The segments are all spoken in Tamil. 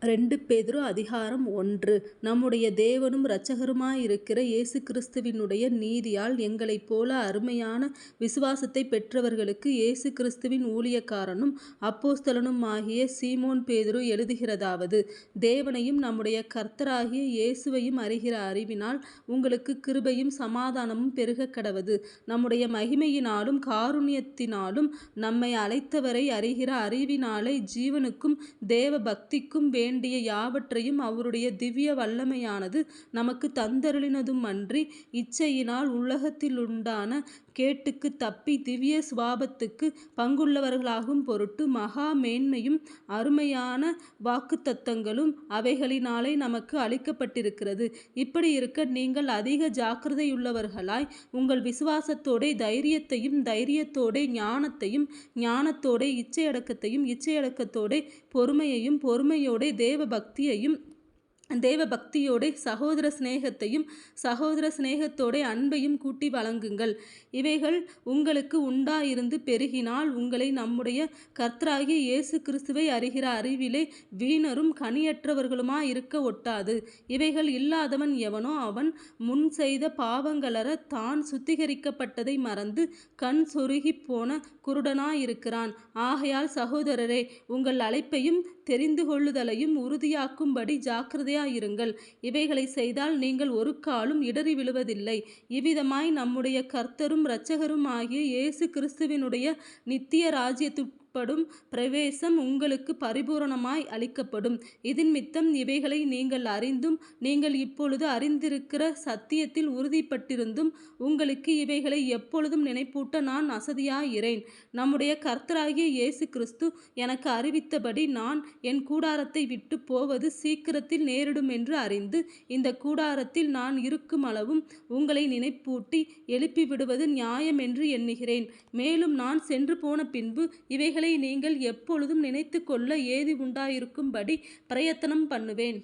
ரெண்டு பேதுரு அதிகாரம் ஒன்று. நம்முடைய தேவனும் இரட்சகருமாயிருக்கிற இயேசு கிறிஸ்துவினுடைய நீதியால் எங்களைப் போல அருமையான விசுவாசத்தைப் பெற்றவர்களுக்கு இயேசு கிறிஸ்துவின் ஊழியக்காரனும் அப்போஸ்தலனுமாகிய சீமோன் பேதுரு எழுதுகிறதாவது தேவனையும் நம்முடைய கர்த்தராகிய இயேசுவையும் அறிகிற அறிவினால் உங்களுக்கு கிருபையும் சமாதானமும் பெருக கடவது. நம்முடைய மகிமையினாலும் காருண்யத்தினாலும் நம்மை அழைத்தவரை அறிகிற அறிவினாலே ஜீவனுக்கும் தேவ பக்திக்கும் வே வேண்டிய யாவற்றையும் அவருடைய திவ்ய வல்லமையானது நமக்கு தந்தருளினதும் அன்றி இச்சையினால் உலகத்திலுண்டான கேட்டுக்கு தப்பி திவ்ய சுவாபத்துக்கு பங்குள்ளவர்களாகும் பொருட்டு மகா மேன்மையும் அருமையான வாக்குத்தத்தங்களும் அவைகளினாலே நமக்கு அளிக்கப்பட்டிருக்கிறது. இப்படி இருக்க நீங்கள் அதிக ஜாக்கிரதையுள்ளவர்களாய் உங்கள் விசுவாசத்தோடே தைரியத்தையும் தைரியத்தோடே ஞானத்தையும் ஞானத்தோடே இச்சையடக்கத்தையும் இச்சையடக்கத்தோடே பொறுமையையும் பொறுமையோடே தேவ பக்தியையும் தேவ பக்தியோட சகோதர சிநேகத்தையும் சகோதர சிநேகத்தோட அன்பையும் கூட்டி வழங்குங்கள். இவைகள் உங்களுக்கு உண்டாயிருந்து பெருகினால் உங்களை நம்முடைய கர்த்தராகிய இயேசு கிறிஸ்துவை அறிகிற அறிவிலே வீணரும் கனியற்றவர்களுமா இருக்க ஒட்டாது. இவைகள் இல்லாதவன் எவனோ அவன் முன் செய்த பாவங்களற தான் சுத்திகரிக்கப்பட்டதை மறந்து கண் சொருகி போன குருடனாயிருக்கிறான். ஆகையால் சகோதரரே உங்கள் அழைப்பையும் தெரிந்து கொள்ளுதலையும் உறுதியாக்கும்படி இருங்கள் இவைகளை செய்தால் நீங்கள் ஒரு காலும் இடறி விழுவதில்லை. இவ்விதமாய் நம்முடைய கர்த்தரும் இரட்சகரும் ஆகிய இயேசு கிறிஸ்துவினுடைய நித்திய ராஜ்யத்து படும் பிரவேசம் உங்களுக்கு பரிபூரணமாய் அளிக்கப்படும். இதன் மித்தம் இவைகளை நீங்கள் அறிந்தும் நீங்கள் இப்பொழுது அறிந்திருக்கிற சத்தியத்தில் உறுதிப்பட்டிருந்தும் உங்களுக்கு இவைகளை எப்பொழுதும் நினைப்பூட்ட நான் அசதியாயிரேன் நம்முடைய கர்த்தராகிய இயேசு கிறிஸ்து எனக்கு அறிவித்தபடி நான் என் கூடாரத்தை விட்டு போவது சீக்கிரத்தில் நேரிடும் என்று அறிந்து இந்த கூடாரத்தில் நான் இருக்கும் அளவும் உங்களை நினைப்பூட்டி எழுப்பிவிடுவது நியாயம் என்று எண்ணுகிறேன். மேலும் நான் சென்று போன பின்பு இவைகள் இவைகளை நீங்கள் எப்பொழுதும் நினைத்து கொள்ள ஏதி உண்டாயிருக்கும்படி பிரயத்தனம் பண்ணுவேன்.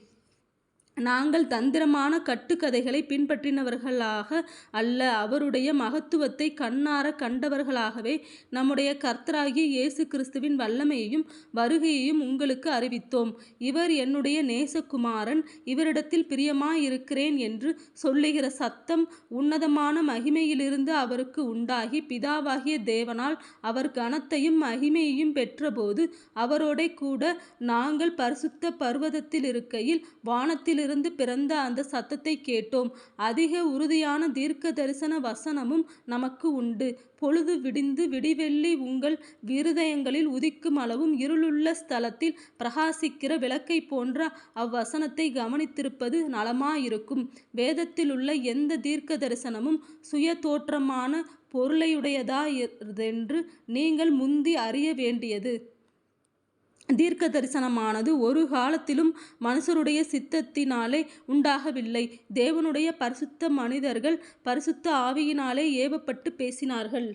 நாங்கள் தந்திரமான கட்டுக்கதைகளை பின்பற்றினவர்களாக அல்ல அவருடைய மகத்துவத்தை கண்ணார கண்டவர்களாகவே நம்முடைய கர்த்தராகிய இயேசு கிறிஸ்துவின் வல்லமையையும் வருகையையும் உங்களுக்கு அறிவித்தோம். இவர் என்னுடைய நேசகுமாரன் இவரிடத்தில் பிரியமாயிருக்கிறேன் என்று சொல்லுகிற சத்தம் உன்னதமான மகிமையிலிருந்து அவருக்கு உண்டாகி பிதாவாகிய தேவனால் அவர் கனத்தையும் மகிமையையும் பெற்றபோது அவரோட கூட நாங்கள் பரிசுத்த பர்வதத்தில் இருக்கையில் வானத்தில் இருந்து பிறந்த அந்த சத்தத்தை கேட்டோம். அதிக உறுதியான தீர்க்க தரிசன வசனமும் நமக்கு உண்டு. பொழுது விடிந்து விடிவெள்ளி உங்கள் விருதயங்களில் உதிக்கும் அளவும் இருளுள்ள ஸ்தலத்தில் பிரகாசிக்கிற விளக்கை போன்ற அவ்வசனத்தை கவனித்திருப்பது நலமாயிருக்கும். வேதத்திலுள்ள எந்த தீர்க்க தரிசனமும் சுய தோற்றமான பொருளையுடையதா என்று நீங்கள் முந்தி அறிய வேண்டியது. தீர்க்க தரிசனமானது ஒரு காலத்திலும் மனுஷருடைய சித்தத்தினாலே உண்டாகவில்லை. தேவனுடைய பரிசுத்த மனிதர்கள் பரிசுத்த ஆவியினாலே ஏவப்பட்டு பேசினார்கள்.